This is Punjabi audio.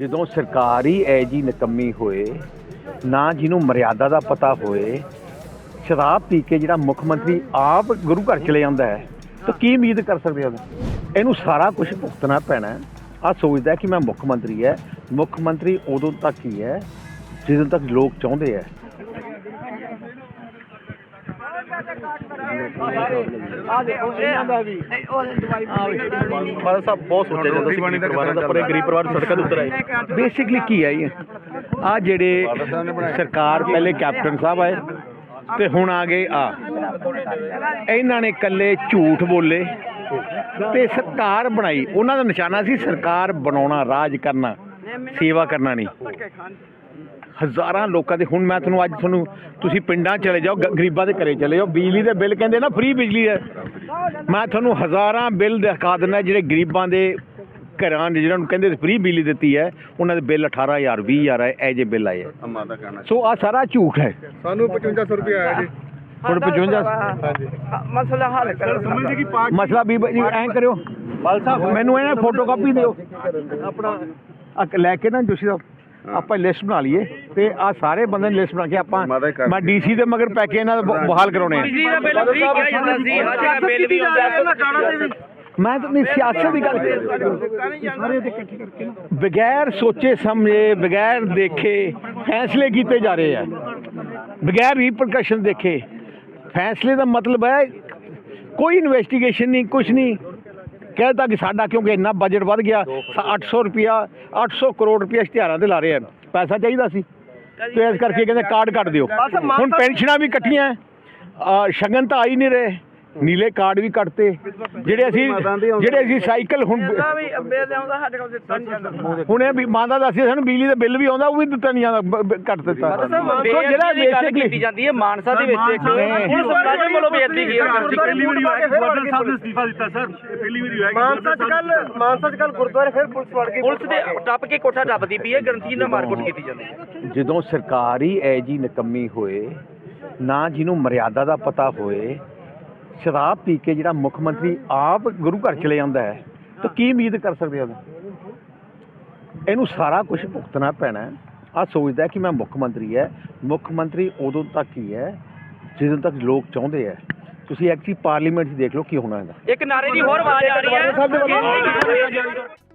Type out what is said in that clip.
ਜਦੋਂ ਸਰਕਾਰ ਹੀ ਐ ਜੀ ਨਿਕੰਮੀ ਹੋਏ, ਨਾ ਜਿਹਨੂੰ ਮਰਿਆਦਾ ਦਾ ਪਤਾ ਹੋਏ, ਸ਼ਰਾਬ ਪੀ ਕੇ ਜਿਹੜਾ ਮੁੱਖ ਮੰਤਰੀ ਆਪ ਗੁਰੂ ਘਰ ਚਲੇ ਜਾਂਦਾ ਹੈ, ਤਾਂ ਕੀ ਉਮੀਦ ਕਰ ਸਕਦੇ ਹਾਂ? ਇਹਨੂੰ ਸਾਰਾ ਕੁਝ ਭੁਗਤਣਾ ਪੈਣਾ ਆ ਸੋਚਦਾ ਕਿ ਮੈਂ ਮੁੱਖ ਮੰਤਰੀ ਹੈ। ਮੁੱਖ ਮੰਤਰੀ ਉਦੋਂ ਤੱਕ ਹੀ ਹੈ, ਜਦੋਂ ਤੱਕ ਲੋਕ ਚਾਹੁੰਦੇ ਹੈ ਮਾਤਾ ਸਾਹਿਬ ਬਹੁਤ ਸੋਚਿਆ ਜਾਂਦਾ ਸੀ ਗਰੀਬ ਪਰਿਵਾਰਾਂ ਦਾ ਪਰ ਇਹ ਗਰੀਬ ਪਰਿਵਾਰ ਸੜਕਾਂ ਦੇ ਉੱਤਰ ਆਏ। ਬੇਸਿਕਲੀ ਕੀ ਹੈ ਇਹ? ਆ ਜਿਹੜੇ ਸਰਕਾਰ ਪਹਿਲੇ ਕੈਪਟਨ ਸਾਹਿਬ ਆਏ ਤੇ ਹੁਣ ਆ ਗਏ ਆ। ਇਹਨਾਂ ਨੇ ਇਕੱਲੇ ਝੂਠ ਬੋਲੇ ਤੇ ਸਰਕਾਰ ਬਣਾਈ। ਉਹਨਾਂ ਦਾ ਨਿਸ਼ਾਨਾ ਸੀ ਸਰਕਾਰ ਬਣਾਉਣਾ ਰਾਜ ਕਰਨਾ ਸੇਵਾ ਕਰਨਾ ਨਹੀਂ। ਹਜ਼ਾਰਾਂ ਲੋਕਾਂ ਦੇ ਹੁਣ ਮੈਂ ਤੁਹਾਨੂੰ ਅੱਜ ਤੁਹਾਨੂੰ ਤੁਸੀਂ ਪਿੰਡਾਂ ਚਲੇ ਜਾਓ ਗਰੀਬਾਂ ਦੇ ਘਰੇ ਚਲੇ ਜਾਓ ਬਿਜਲੀ ਦੇ ਬਿੱਲ ਕਹਿੰਦੇ ਨਾ ਫ੍ਰੀ ਬਿਜਲੀ ਹੈ। ਮੈਂ ਤੁਹਾਨੂੰ ਹਜ਼ਾਰਾਂ ਬਿੱਲ ਦਿਖਾ ਦਿੰਦਾ ਜਿਹੜੇ ਗਰੀਬਾਂ ਦੇ ਘਰਾਂ ਦੇ ਜਿਹਨਾਂ ਨੂੰ ਕਹਿੰਦੇ ਫ੍ਰੀ ਬਿਜਲੀ ਦਿੱਤੀ ਹੈ ਉਹਨਾਂ ਦੇ ਬਿੱਲ 18000 20000 ਹੈ ਇਹ ਜੇ ਬਿੱਲ ਆਏ ਸੋ ਆ ਸਾਰਾ ਝੂਠ ਹੈ। ਸਾਨੂੰ 5500 ਰੁਪਏ ਆਇਆ ਜੀ। ਹੁਣ 55 ਹਾਂਜੀ। ਮਸਲਾ ਹੱਲ ਕਰੋ। ਸਮਝਦੇ ਕਿ ਪਾਰਟੀ ਮਸਲਾ ਵੀ ਐਂ ਕਰਿਓ। ਬਾਲ ਸਾਹਿਬ ਮੈਨੂੰ ਇਹਨਾਂ ਫੋਟੋ ਕਾਪੀ ਦਿਓ। ਆਪਣਾ ਲੈ ਕੇ ਨਾ ਜੋਸ਼ੀ ਸਾਹਿਬ। ਆਪਾਂ ਲਿਸਟ ਬਣਾ ਲਈਏ ਤੇ ਆ ਸਾਰੇ ਬੰਦੇ ਨੇ ਲਿਸਟ ਬਣਾ ਕੇ ਆਪਾਂ ਮੈਂ ਡੀਸੀ ਦੇ ਮਗਰ ਪੈ ਕੇ ਇਹਨਾਂ ਦਾ ਬਹਾਲ ਕਰਾਉਣੇ ਆ। ਬਿਜਲੀ ਦਾ ਬਿੱਲ ਫ੍ਰੀ ਕਿਹਾ ਜਾਂਦਾ ਸੀ ਹਰ ਜਗ੍ਹਾ ਬਿੱਲ ਵੀ ਆਉਂਦਾ ਮੈਂ ਤਾਂ ਨਹੀਂ ਸਿਆਸਤ ਦੀ ਗੱਲ ਬਗੈਰ ਸੋਚੇ ਸਮਝੇ ਬਗੈਰ ਦੇਖੇ ਫੈਸਲੇ ਕੀਤੇ ਜਾ ਰਹੇ ਆ। ਬਗੈਰ ਰੀਪਰਕਸ਼ਨ ਦੇਖੇ। ਫੈਸਲੇ ਦਾ ਮਤਲਬ ਹੈ ਕੋਈ ਇਨਵੈਸਟੀਗੇਸ਼ਨ ਨਹੀਂ ਕੁਝ ਨਹੀਂ। ਕਹਿੰਦਾ ਕਿ ਸਾਡਾ ਕਿਉਂਕਿ ਇੰਨਾ ਬਜਟ ਵੱਧ ਗਿਆ ਸਾ- 800 ਰੁਪਿਆ 800 ਕਰੋੜ ਰੁਪਿਆ ਇਸ਼ਤਿਹਾਰਾਂ ਤੇ ਲਾ ਰਹੇ ਆ ਪੈਸਾ ਚਾਹੀਦਾ ਸੀ। ਤੇ ਇਸ ਕਰਕੇ ਕਹਿੰਦੇ ਕਾਰਡ ਕੱਟ ਦਿਓ। ਹੁਣ ਪੈਨਸ਼ਨਾਂ ਵੀ ਕੱਟੀਆਂ ਅ, ਸ਼ਗਨ ਤਾਂ ਆ ਹੀ ਨਹੀਂ ਰਹੇ। ਨੀਲੇ ਕਾਰਡ ਵੀ ਕੱਟਤੇ ਜਿਹੜੇ ਅਸੀਂ ਜਿਹੜੇ ਅਸੀਂ ਸਾਈਕਲ ਹੁਣ ਵੀ ਬਿੱਲ ਆਉਂਦਾ ਸਾਡੇ ਕੋਲ ਦਿੱਤਾ ਨਹੀਂ ਜਾਂਦਾ। ਹੁਣ ਇਹ ਵੀ ਮਾਂਦਾ ਦੱਸਿਆ ਸਾਨੂੰ ਬਿਜਲੀ ਦਾ ਬਿੱਲ ਵੀ ਆਉਂਦਾ ਉਹ ਵੀ ਦਿੱਤਾ ਨਹੀਂ ਜਾਂਦਾ ਬ- ਕੱਟ ਦਿੱਤਾ। ਸੋ ਜਿਹੜਾ ਬੇਸਿਕਲੀ ਜਾਂਦੀ ਹੈ ਮਾਨਸਾ ਦੇ ਵਿੱਚ ਇੱਕ ਪੁਲਿਸ ਮੁਲਾਜ਼ਮ ਵੱਲੋਂ ਬੇਇੱਜ਼ਤੀ ਕੀਤੀ ਪਹਿਲੀ ਵਾਰੀ ਹੋਇਆ ਕਿ ਗਵਰਨਰ ਸਾਹਿਬ ਨੇ ਅਸਤੀਫਾ ਦਿੱਤਾ ਸਰ। ਇਹ ਪਹਿਲੀ ਵਾਰੀ ਹੋਇਆ ਮਾਨਸਾ ਚ ਕੱਲ ਮਾਨਸਾ ਚ ਕੱਲ ਗੁਰਦੁਆਰੇ ਫਿਰ ਪੁਲਿਸ ਵੜ ਗਈ। ਪੁਲਿਸ ਦੇ ਟੱਪ ਕੇ ਕੋਠਾ ਟੱਪਦੀ ਪਈ ਹੈ ਗਰੰਟੀ ਨਾਲ ਮਾਰਕੁੱਟ ਕੀਤੀ ਜਾਂਦੀ ਹੈ। ਜਦੋਂ ਸਰਕਾਰ ਹੀ ਐ ਜੀ ਨਿਕੰਮੀ ਹੋਏ ਨਾ ਜਿਹਨੂੰ ਮਰਿਆਦਾ ਦਾ ਪਤਾ ਹੋਏ ਸ਼ਰਾਬ ਪੀ ਕੇ ਜਿਹੜਾ ਮੁੱਖ ਮੰਤਰੀ ਆਪ ਗੁਰੂ ਘਰ ਚਲੇ ਜਾਂਦਾ ਹੈ ਤਾਂ ਕੀ ਉਮੀਦ ਕਰ ਸਕਦੇ ਹਾਂ? ਇਹਨੂੰ ਸਾਰਾ ਕੁਝ ਭੁਗਤਣਾ ਪੈਣਾ ਆ ਸੋਚਦਾ ਕਿ ਮੈਂ ਮੁੱਖ ਮੰਤਰੀ ਹੈ। ਮੁੱਖ ਮੰਤਰੀ ਉਦੋਂ ਤੱਕ ਹੀ ਹੈ ਜਦੋਂ ਤੱਕ ਲੋਕ ਚਾਹੁੰਦੇ ਹੈ। ਤੁਸੀਂ ਐਕਚੁਅਲੀ ਪਾਰਲੀਮੈਂਟ 'ਚ ਦੇਖ ਲਓ ਕੀ ਹੋਣਾ ਇਹਦਾ। ਇੱਕ ਨਾਰੇ ਦੀ ਹੋਰ ਆਵਾਜ਼ ਆ ਰਹੀ ਹੈ।